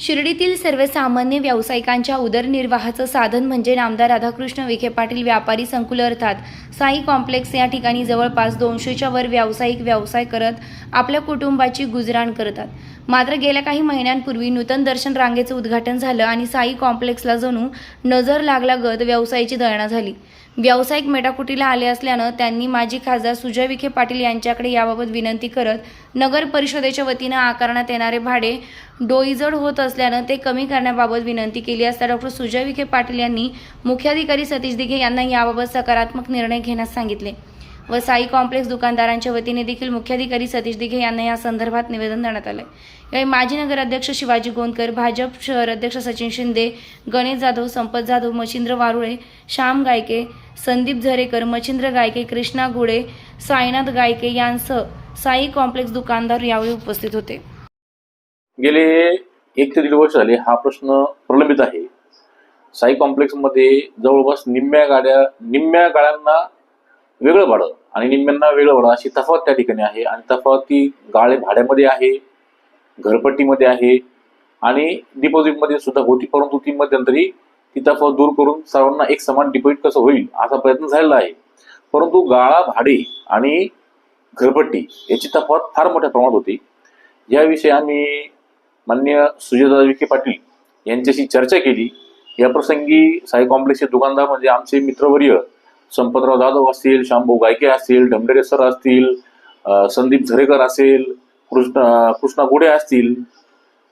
शिर्डीतील सर्वसामान्य व्यावसायिकांच्या उदरनिर्वाहाचं साधन म्हणजे नामदार राधाकृष्ण विखे पाटील व्यापारी संकुल अर्थात. साई कॉम्प्लेक्स या ठिकाणी जवळपास दोनशेच्या वर व्यावसायिक व्यवसाय करत आपल्या कुटुंबाची गुजराण करतात. मात्र गेल्या काही महिन्यांपूर्वी नूतन दर्शन रांगेचं उद्घाटन झालं आणि साई कॉम्प्लेक्सला जणू नजर लागल्यागत व्यवसायाची दळणा झाली. व्यावसायिक मेटाकुटीला आले असल्यानं त्यांनी माजी खासदार सुजय विखे पाटील यांच्याकडे याबाबत विनंती करत नगर परिषदेच्या वतीनं आकारण्यात येणारे भाडे डोईजड होत असल्यानं ते कमी करण्याबाबत विनंती केली असता डॉक्टर सुजय विखे पाटील यांनी मुख्याधिकारी सतीश दिघे यांना याबाबत सकारात्मक निर्णय घेण्यास सांगितले. व साई कॉम्प्लेक्स दुकानदारांच्या वतीने देखील मुख्याधिकारी सतीश दिघे यांना या संदर्भात निवेदन देण्यात आलंय. यावेळी माजी नगराध्यक्ष शिवाजी गोंदकर भाजप शहर अध्यक्ष सचिन शिंदे गणेश जाधव संपत जाधव मच्छिंद्र वारुळे श्याम गायके संदीप झरेकर मच्छिंद्र गायके कृष्णा गुडे साईनाथ गायके यांसह साई कॉम्प्लेक्स दुकानदार यावेळी उपस्थित होते. गेले एक ते दीड वर्ष झाले हा प्रश्न प्रलंबित आहे. साई कॉम्प्लेक्समध्ये जवळपास निम्म्या गाड्या निम्म्या गाड्यांना वेगळं भाडं आणि निम्म्यांना वेगळं वडा अशी तफावत त्या ठिकाणी आहे. आणि तफावत ती गाळे भाड्यामध्ये आहे घरपट्टीमध्ये आहे आणि डिपॉझिटमध्ये सुद्धा होती परंतु ती मध्यंतरी ती तफावत दूर करून सर्वांना एक समान डिपॉझिट कसं होईल असा प्रयत्न झालेला आहे. परंतु गाळा भाडे आणि घरपट्टी याची तफावत फार मोठ्या प्रमाणात होती. याविषयी आम्ही मान्य सुजयदादा विखे पाटील यांच्याशी चर्चा केली. या प्रसंगी साई कॉम्प्लेक्सचे दुकानदार म्हणजे आमचे मित्रवर्य संपतराव जाधव असतील शांभू गायके असतील ढमडेरे सर असतील संदीप झरेकर असेल कृष्ण कृष्णा गुडे असतील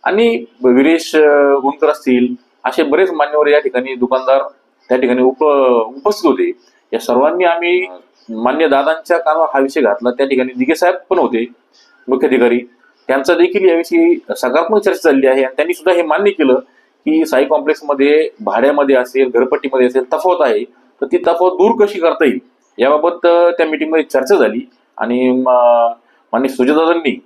आणि विरेश गुणकर असतील असे बरेच मान्यवर या ठिकाणी दुकानदार त्या ठिकाणी उप उपस्थित होते. या सर्वांनी आम्ही मान्य दादांच्या कानावर हा विषय घातला. त्या ठिकाणी दिघे साहेब पण होते मुख्याधिकारी. त्यांचा देखील याविषयी सकारात्मक चर्चा चालली आहे आणि त्यांनी सुद्धा हे मान्य केलं की साई कॉम्प्लेक्समध्ये भाड्यामध्ये असेल घरपट्टीमध्ये असेल तफावत आहे. तर ती तफावत दूर कशी करता येईल? याबाबत त्या मीटिंगमध्ये चर्चा झाली. आणि माननीय सुजयदादांनी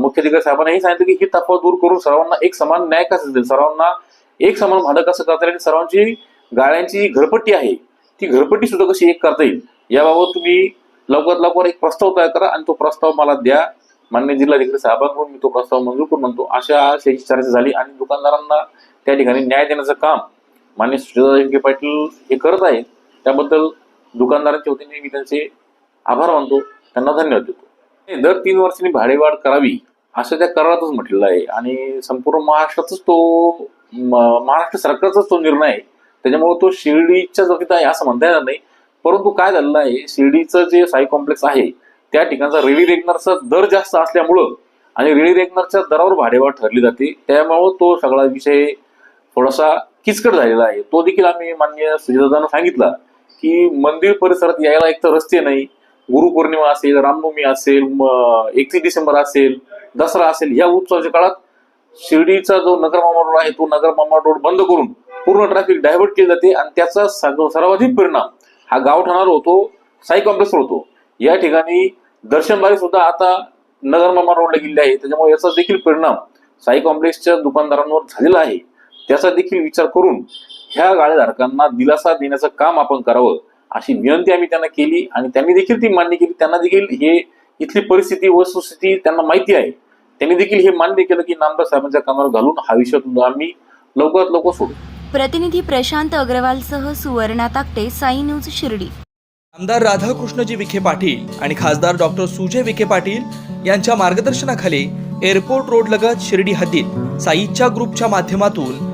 मुख्याधिकारी साहेबांना हे सांगितलं की ही तफावत दूर करून सर्वांना एक समान न्याय कसा देईल सर्वांना एक समान भाडं कसं करता येईल? आणि सर्वांची गाळ्यांची घरपट्टी आहे ती घरपट्टी सुद्धा कशी एक करता येईल? याबाबत तुम्ही लवकरात लवकर एक प्रस्ताव तयार करा आणि तो प्रस्ताव मला द्या. मान्य जिल्हाधिकारी साहेबांकडून मी तो प्रस्ताव मंजूर करून म्हणतो अशा आशयाची चर्चा झाली आणि दुकानदारांना त्या ठिकाणी न्याय देण्याचं काम मान्य सुजयदादा विखे पाटील हे करत आहेत. त्याबद्दल दुकानदारांच्या वतीने मी त्यांचे आभार मानतो त्यांना धन्यवाद देतो. दर तीन वर्षांनी भाडेवाढ करावी असं त्या करारातच म्हटलेलं आहे. आणि संपूर्ण महाराष्ट्रातच तो महाराष्ट्र सरकारचाच तो निर्णय आहे. त्याच्यामुळे तो शिर्डीच्या जवळीत आहे असं म्हणता येणार नाही. परंतु काय झालेलं आहे शिर्डीचं जे साई कॉम्प्लेक्स आहे त्या ठिकाणचा रेडी रेगनरचा दर जास्त असल्यामुळं आणि रेडी रेगनरच्या दरावर भाडेवाढ ठरली जाते. त्यामुळं तो सगळा विषय थोडासा किचकट झालेला आहे. तो देखील आम्ही मान्य सुजितदादांना सांगितला. की मंदिर परिसरात यायला एक तर रस्ते नाही. गुरुपौर्णिमा असेल रामनवमी असेल एकतीस डिसेंबर असेल दसरा असेल या उत्सवाच्या काळात शिर्डीचा जो नगर मामा रोड आहे तो नगर मामा रोड बंद करून पूर्ण ट्रॅफिक डायव्हर्ट केली जाते आणि त्याचा सर्वाधिक परिणाम हा गाव गावठाणावर होतो साई कॉम्प्लेक्सवर होतो. या ठिकाणी दर्शनबारी सुद्धा आता नगर मामा रोडला गेलेली आहे. त्याच्यामुळे याचा देखील परिणाम साई कॉम्प्लेक्सच्या दुकानदारांवर झालेला आहे. त्याचा देखील विचार करून ह्या गाळेधारकांना दिलासा देण्याचं काम आपण करावं अशी विनंती आम्ही त्यांना केली आणि त्यांनी देखील ती मान्य केली. त्यांना देखील हे इथली परिस्थिती वस्तुस्थिती त्यांना माहिती आहे. त्यांनी देखील हे मान्य केलं की नामदार साहेबांच्या कानावर घालून हा विषय आम्ही लवकरात लवकर सोडू. प्रतिनिधी प्रशांत अग्रवालसह सुवर्णा ताकटे साई न्यूज शिर्डी. आमदार राधाकृष्णजी विखे पाटील आणि खासदार डॉक्टर सुजय विखे पाटील यांच्या मार्गदर्शनाखाली एअरपोर्ट रोड लगत शिर्डी हद्दीत साईच्या ग्रुपच्या माध्यमातून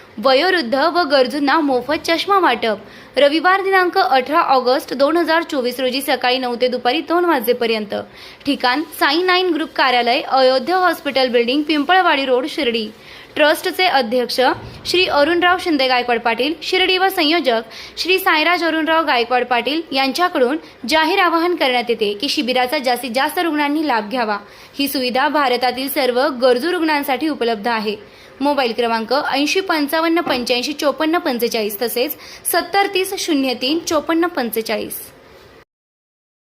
वयोवृद्ध व गरजूंना मोफत चष्मा वाटप. रविवार दिनांक अठरा ऑगस्ट दोन हजार चोवीस रोजी सकाळी नऊ ते दुपारी दोन वाजेपर्यंत. ठिकाण साई नाईन ग्रुप कार्यालय Ayodhya hospital building Pimpalwadi road Shirdi. ट्रस्टचे अध्यक्ष श्री अरुणराव शिंदे गायकवाड पाटील शिर्डी व संयोजक श्री साईराज अरुणराव गायकवाड पाटील यांच्याकडून जाहीर आवाहन करण्यात येते की शिबिराचा जास्तीत जास्त रुग्णांनी लाभ घ्यावा. ही सुविधा भारतातील सर्व गरजू रुग्णांसाठी उपलब्ध आहे. मोबाईल क्रमांक ऐंशी पंचावन्न पंच्याऐंशी चोपन्न पंचेचाळीस तसेच सत्तर तीस शून्य तीन चोपन्न पंचेचाळीस.